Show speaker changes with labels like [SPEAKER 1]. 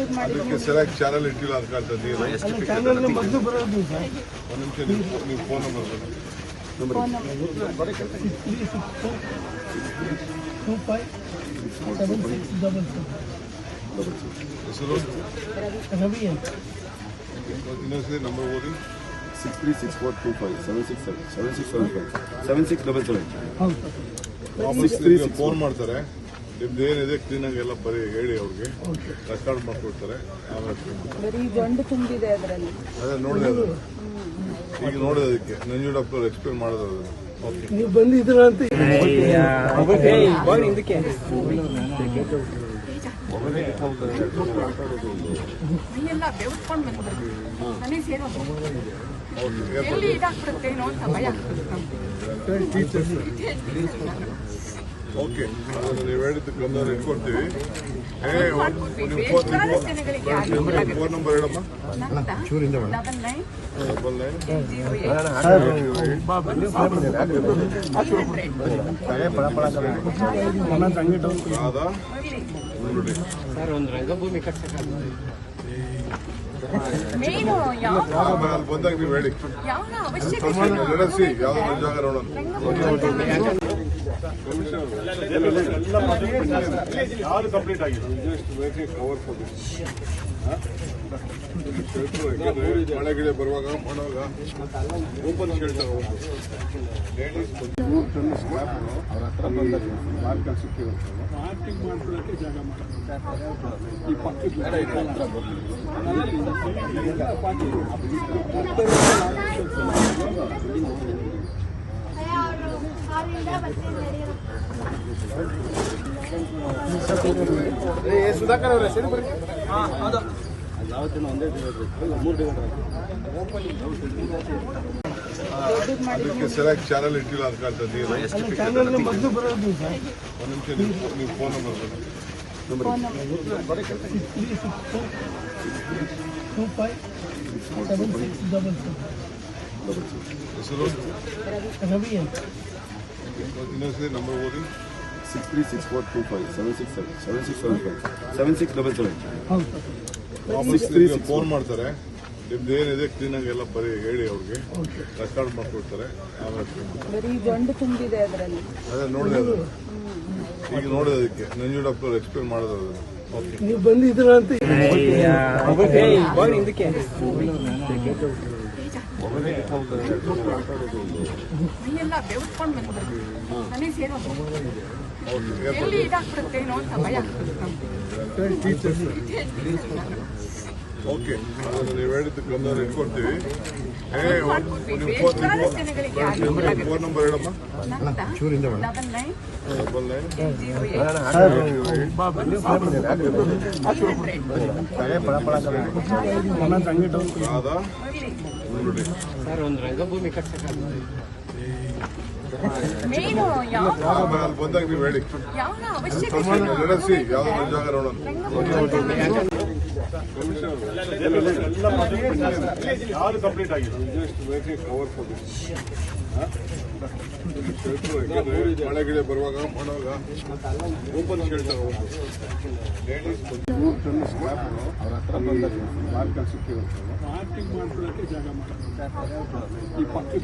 [SPEAKER 1] ದೊಡ್ಡದು ಮಾಡಿ
[SPEAKER 2] ಅದಕ್ಕೆ ಸರಿಯಾಗಿ ಚಾನಲ್ ಇಟ್ಟಿಲ್ಲ ಅಂತ ಕಾಣ್ತದೆ ನೀವು
[SPEAKER 3] ಅಲ್ಲ ಚಾನಲ್ ಮೊದಲು ಬರೋದು ಸರ್
[SPEAKER 2] ಒಂದು ನಿಮಿಷ ನೀವು ನೀವು ಫೋನ್ ನಂಬರ್ ಬನ್ನಿ
[SPEAKER 1] phone number
[SPEAKER 3] two five seven six double
[SPEAKER 2] ಹೆಸರು
[SPEAKER 3] ರವಿ ಅಂತ
[SPEAKER 2] ಇನ್ನೊಂದ್ಸರಿ ನಂಬರ್ ಓದಿ
[SPEAKER 4] six three six four two five seven six seven seven six seven five seven six double seven
[SPEAKER 3] ಹೌದು
[SPEAKER 2] ವಾಪಸ್ ನಿಮ್ಗೆ ಫೋನ್ ಮಾಡ್ತಾರೆ ನಿಮ್ದು ಏನಿದೆ ಆಗಿ ಎಲ್ಲ ಬರೀ ಹೇಳಿ ಅವ್ರಿಗೆ. ರೆಕಾರ್ಡ್ ಮಾಡ್ಕೊಡ್ತಾರೆ. ಆಮೇಲೆ
[SPEAKER 1] ಬರೀ ಗಂಡು ತುಂಬಿದೆ ಅದರಲ್ಲಿ.
[SPEAKER 2] ಅದೇ ನೋಡಿದೆ ಅದು. ಈಗ ನೋಡಿದೆ ಅದಕ್ಕೆ. ನಂಜು ಡಾಕ್ಟರ್ ಎಕ್ಸ್ಪ್ಲೇನ್ ಮಾಡೋದು ಅದನ್ನು. ಓಕೆ
[SPEAKER 3] ನೀವು ಬಂದಿದ್ರ ಅಂತ
[SPEAKER 5] ಬೆವತ್ಕೊಂಡು ಬಂದ್ರು ನನಗೆ ಸೇರೋದು ಎಲ್ಲಿ ಇದಾಗ್ಬಿಡುತ್ತೇನೋ ಅಂತ ಭಯ
[SPEAKER 2] ಓಕೆ ಅದು ನೀವು ಹೇಳಿದ್ದು ಗಮನ ಇಟ್ಕೊಡ್ತೀವಿ ಏ ನಿಮ್ಮ
[SPEAKER 5] ಬೇಕಾದ ಜನಗಳಿಗೆ ಯಾರು
[SPEAKER 2] ಫೋನ್ ನಂಬರ್ ಹೇಳಮ್ಮ
[SPEAKER 5] double nine
[SPEAKER 2] double nine
[SPEAKER 5] zero eight
[SPEAKER 2] ಆದ ಮುರುಳಿ
[SPEAKER 5] ಮೇನು ಯಾವ
[SPEAKER 2] ಆಮೇಲೆ ಅಲ್ಲಿ ಬಂದಾಗ ನೀವು ಹೇಳಿ. ನಡೆಸಿ ಜಾಗ ನೋಡೋಣ ಯಾರು ಕಂಪ್ಲೀಟ್ ಆಗಿದೆ ಕವರ್ ಮಳೆ ಬರುವಾಗ ಮಾಡುವಾಗ ಓಪನ್ ಶೆಲ್ಟರ್ ಲೇಡೀಸ್ ಅವ್ರ ಹತ್ರ ಮಾರ್ಕಲ್ಲಿ ಸಿಕ್ಕಿರುತ್ತೆ
[SPEAKER 3] ಪಾರ್ಕಿಂಗ್ ಮಾಡ್ಕೊಳ್ಳೋಕ್ಕೆ ಜಾಗ ಮಾಡಿ ಈ ಪಕ್ಕದ ದಿನ
[SPEAKER 1] ಮೂರು ಮಾಡಿ
[SPEAKER 2] ಅದಕ್ಕೆ ಸರಿಯಾಗಿ ಚಾನಲ್ ಇಟ್ಟಿಲ್ಲ ಅಂತ ಕಾಣ್ತದೆ ನೀವು
[SPEAKER 3] ಅಲ್ಲ ಚಾನಲ್ ಮೊದಲು ಬರೋದು ಸರ್
[SPEAKER 2] ಒಂದು ನಿಮಿಷ ನೀವು ನೀವು ಫೋನ್ ನಂಬರ್ ಬನ್ನಿ
[SPEAKER 1] phone number
[SPEAKER 3] two five seven six double
[SPEAKER 2] ಹೆಸರು
[SPEAKER 3] ರವಿ ಅಂತ
[SPEAKER 2] ಇನ್ನೊಂದ್ಸರಿ ನಂಬರ್ ಓದಿ
[SPEAKER 4] six three six four two five seven six seven seven six seven five seven six double seven
[SPEAKER 3] ಹೌದು
[SPEAKER 2] ವಾಪಸ್ ನಿಮ್ಗೆ ಫೋನ್ ಮಾಡ್ತಾರೆ ನಿಮ್ದು ಏನಿದೆ ಆಗಿ ಎಲ್ಲ ಬರೀ ಹೇಳಿ ಅವ್ರಿಗೆ. ರೆಕಾರ್ಡ್ ಮಾಡ್ಕೊಡ್ತಾರೆ. ಅದೇ ನೋಡಿದೆ ಅದು. ಈಗ ನೋಡಿದೆ ಅದಕ್ಕೆ. ನಂಜು ಡಾಕ್ಟರ್ ಎಕ್ಸ್ಪ್ಲೇನ್ ಮಾಡೋದು ಅದನ್ನು. ಓಕೆ
[SPEAKER 3] ನೀವು ಬಂದಿದ್ದೀರ ಅಂತ
[SPEAKER 2] ಓಕೆ ನೀವು ಹೇಳಿದ್ದು ಗಮನ
[SPEAKER 5] ಯಾರು
[SPEAKER 2] ಫೋನ್ ನಂಬರ್ ಹೇಳಮ್ಮ
[SPEAKER 5] ಡಬಲ್ ನೈನ್
[SPEAKER 2] ಆದ ಆಮೇಲೆ ಅಲ್ಲಿ ಬಂದಾಗ ನೀವು ಹೇಳಿ ಜಾಗ ನೋಡೋಣ ಯಾರು ಕಂಪ್ಲೀಟ್ ಆಗಿದೆ ಬರುವಾಗ ಮಾಡುವಾಗ ಓಪನ್ ಟನ್ ಲೇಡೀಸ್ ಅವ್ರ ಹತ್ರ ಬಂದಾಗ ಮಾರ್ಕಲ್ಲಿ ಸಿಕ್ಕಿ
[SPEAKER 3] ಪಾರ್ಕಿಂಗ್ ಮಾಡ್ಕೊಳ್ಳೋಕ್ಕೆ ಜಾಗ ಮಾಡ್ತಾರೆ ಈ ಪಕ್ಕದ